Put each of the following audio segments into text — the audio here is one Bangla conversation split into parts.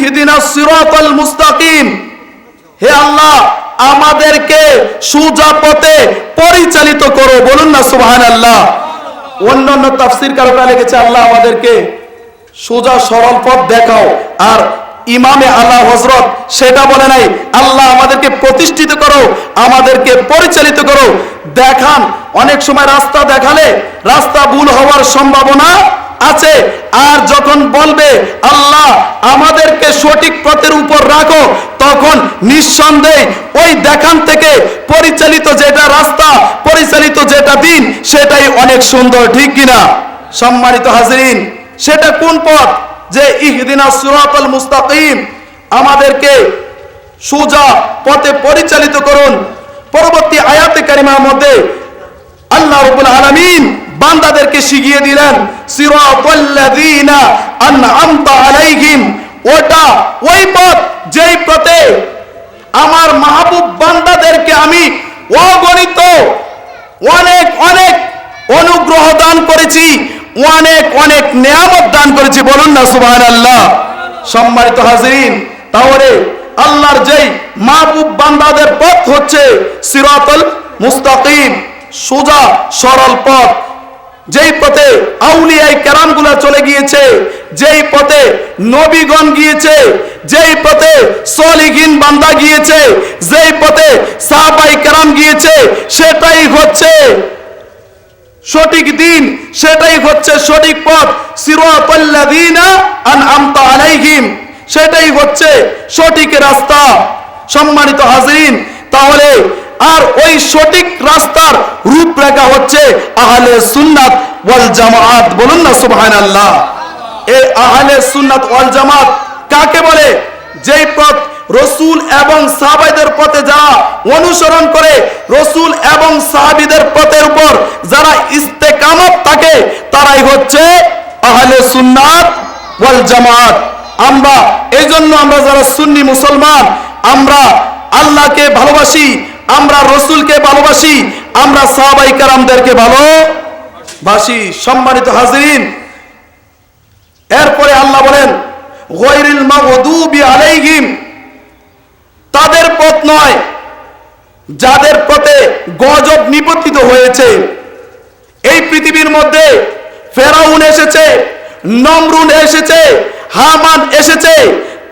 ইহদিনাস হে আল্লাহ, আমাদেরকে সুজা পথে পরিচালিত করো। বলুন না লিখেছে, আল্লাহ আমাদেরকে সরল পথ দেখাও। আর ইমামে আল্লাহ হজরত সেটা বলে নাই, আল্লাহ আমাদেরকে প্রতিষ্ঠিত করো, আমাদেরকে পরিচালিত করো। দেখান, অনেক সময় রাস্তা দেখালে রাস্তা ভুল হওয়ার সম্ভাবনা আছে, আর যখন বলবে, আল্লাহ, আমাদেরকে সঠিক পথের উপর রাখো, তখন নিঃসন্দেহে ওই দেখান থেকে পরিচালিত যেটা রাস্তা, পরিচালিত যেটা দিন, সেটাই অনেক সুন্দর, ঠিক কিনা? সম্মানিত হাজরিন, সেটা কোন পথ? যে ইহদিনা সুরাতাল মুস্তাকিম, আমাদেরকে সোজা পথে পরিচালিত করুন। পরবর্তী আয়াতে কারিমার মধ্যে আল্লাহ রাব্বুল আলামিন বান্দাদেরকে শিখিয়ে দিলেন, সিরাতাল্লাযীনা আনআমতা আলাইহিম। ওটা ওই পথ যেই পথে আমার মাহবুব বান্দাদেরকে আমি অগণিত, অনেক অনেক অনুগ্রহ দান করেছি, অনেক অনেক নিয়ামত দান করেছি। বলুন না, সুবহানাল্লাহ। সম্মানিত হাজিরিন, তাহলে আল্লাহর যেই মাহবুব বান্দাদের পথ হচ্ছে সিরাতুল মুস্তাকিম। সোজা, সরল পথ। যেই পথে আউলিয়াই কেরামগুলা চলে গিয়েছে, যেই পথে নবীগণ গিয়েছে, যেই পথে সলিহীন বান্দা গিয়েছে, যেই পথে সাহাবাই কেরাম গিয়েছে, সেটাই হচ্ছে সঠিক দিন, সেটাই হচ্ছে সঠিক পথ। সিরাতাল্লাযীনা আনআমতা আলাইহিম, সেটাই হচ্ছে সঠিক রাস্তা। সম্মানিত হাজিরিন, তাহলে আর ওই সঠিক রাস্তার রূপরেখা হচ্ছে আহলে সুন্নাত ওয়াল জামাত বলুন না সুবহানাল্লাহ। এই আহলে সুন্নাত ওয়াল জামাত কাকে বলে? যেই পথ রসুল এবং সাহাবাইদের পথে যারা অনুসরণ করে, রসুল এবং সাহাবিদের পথের উপর যারা ইস্তেকামত থাকে, তারাই হচ্ছে আহলে সুন্নাত ওয়াল জামাত আমরা এই জন্য আমরা যারা সুন্নি মুসলমান, আমরা আল্লাহকে ভালোবাসি আমরা রসুলকে ভালোবাসি, আমরা সাহাবাই কারামদেরকে ভালোবাসি। সম্মানিত হাজিরিন, এরপরে আল্লাহ বলেন গৈরিল মাগদুবি আলাইহিম। তাদের পথ নয়, যাদের পথে গজব নিপতিত হয়েছে। এই পৃথিবীর মধ্যে ফেরাউন এসেছে, নমরুন এসেছে, হামান এসেছে,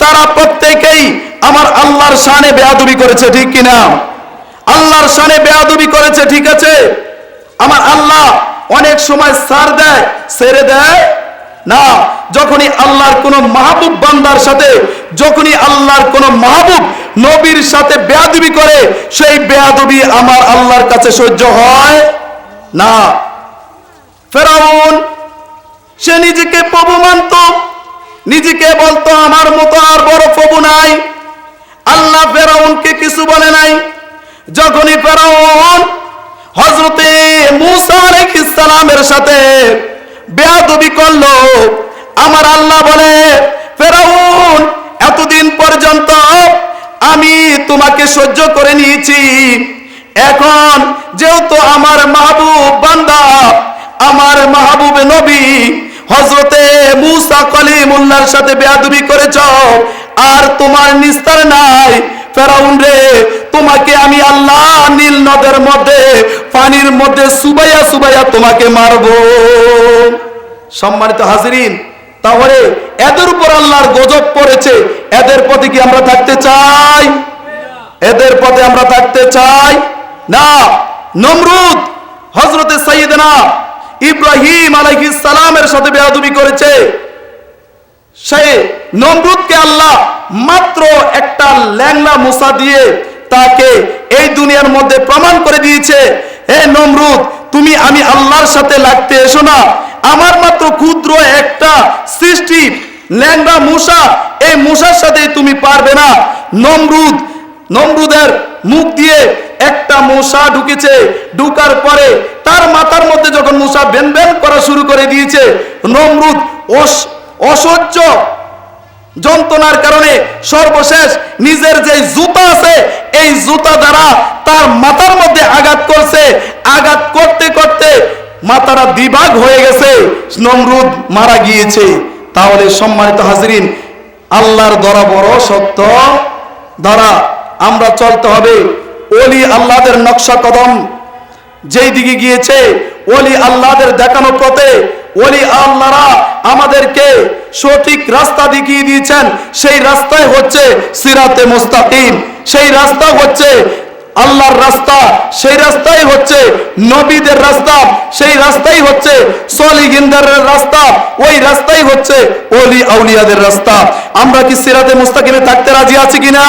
তারা প্রত্যেকেই আমার আল্লাহর শানে বেয়াদবি করেছে, ঠিক কিনা? আল্লাহর শানে বেয়াদবি করেছে, ঠিক আছে? আমার আল্লাহ অনেক সময় সার দেয়, ছেড়ে দেয়। না, যখনই আল্লাহর কোন মাহবুব বান্দার সাথে, যখনই আল্লাহর কোন মাহবুব নবীর সাথে বেয়াদবি করে, সেই বেয়াদবি আমার আল্লাহর কাছে সহ্য হয় না। ফেরাউন, সে নিজেকে প্রভু মানত। নিজেকে বলতো, আমার মতো আর বড় প্রভু নাই। আল্লাহ নাই যখনই ফেরাউন হজরতে মুসা আলাইহিস সালামের সাথে বেয়াদবি করল, আমার আল্লাহ বলে, ফেরাউন, এতদিন পর্যন্ত আমি তোমাকে সহ্য করে নিয়েছি। এখন যেহেতু আমার মাহবুব বান্দা, আমার মাহবুব নবী হজরতে মুসা কলিমুল্লার সাথে বেয়াদবি করেছ, আর তোমার নিস্তার নাই ফেরাউন রে, তোমাকে আমি আল্লাহ নীল নদের মধ্যে, পানির মধ্যে সুবাইয়া সুবাইয়া তোমাকে মারবো। সম্মানিত হাজিরিন, তাহলে এদের উপর আল্লাহর গজব পড়েছে, এদের পথে কি আমরা থাকতে চাই? এদের পথে আমরা থাকতে চাই? না, নমরুদ হজরতে সাইয়েদনা ইব্রাহিম আলাইহিস সালামের সাথে বেয়াদবি করেছে। সে নমরুদকে আল্লাহ মাত্র একটা ল্যাংলা মুসা দিয়ে তাকে এই দুনিয়ার মধ্যে প্রমাণ করে দিয়েছে, হে নমরুদ, তুমি আমি আল্লাহর সাথে লাগতে এসো না। আমার মাত্র ক্ষুদ্র একটা সৃষ্টি ল্যাংড়া মূষা এই মূষার সাথে তুমি পারবে না। নমরুদ, নমরুদের মুখ দিয়ে একটা মূষা ঢুকেছে। ঢুকার পরে তার মাথার মধ্যে যখন মূষা বেন বেন করা শুরু করে দিয়েছে, নমরুদ অস- অসহ্য যন্ত্রণার কারণে সর্বশেষ নিজের যে জুতা আছে, এই জুতা দ্বারা তার মাথার মধ্যে আঘাত করছে। আঘাত করতে করতে মাথাটা দিবাগ হয়ে গেছে, নমরুদ মারা গিয়েছে। তাহলে সম্মানিত হাজরিন, আল্লাহর ধরা বড় সত্য ধরা আমরা চলতে হবে। ওলি আল্লাহদের নকশা কদম যেই দিকে গিয়েছে, ওলি আল্লাহদের দেখানো পথে ওলি আল্লাহরা আমাদেরকে সঠিক রাস্তা দেখিয়ে দিয়েছেন। সেই রাস্তায় হচ্ছে সিরাতে মুস্তাকিম। সেই রাস্তা হচ্ছে আল্লাহর রাস্তা। সেই রাস্তাই হচ্ছে নবীদের রাস্তা। সেই রাস্তাই হচ্ছে সলিহিনদের রাস্তা। ওই রাস্তাই হচ্ছে ওলি আউলিয়াদের রাস্তা। আমরা কি সিরাতে মুস্তাকিমে থাকতে রাজি আছি কিনা?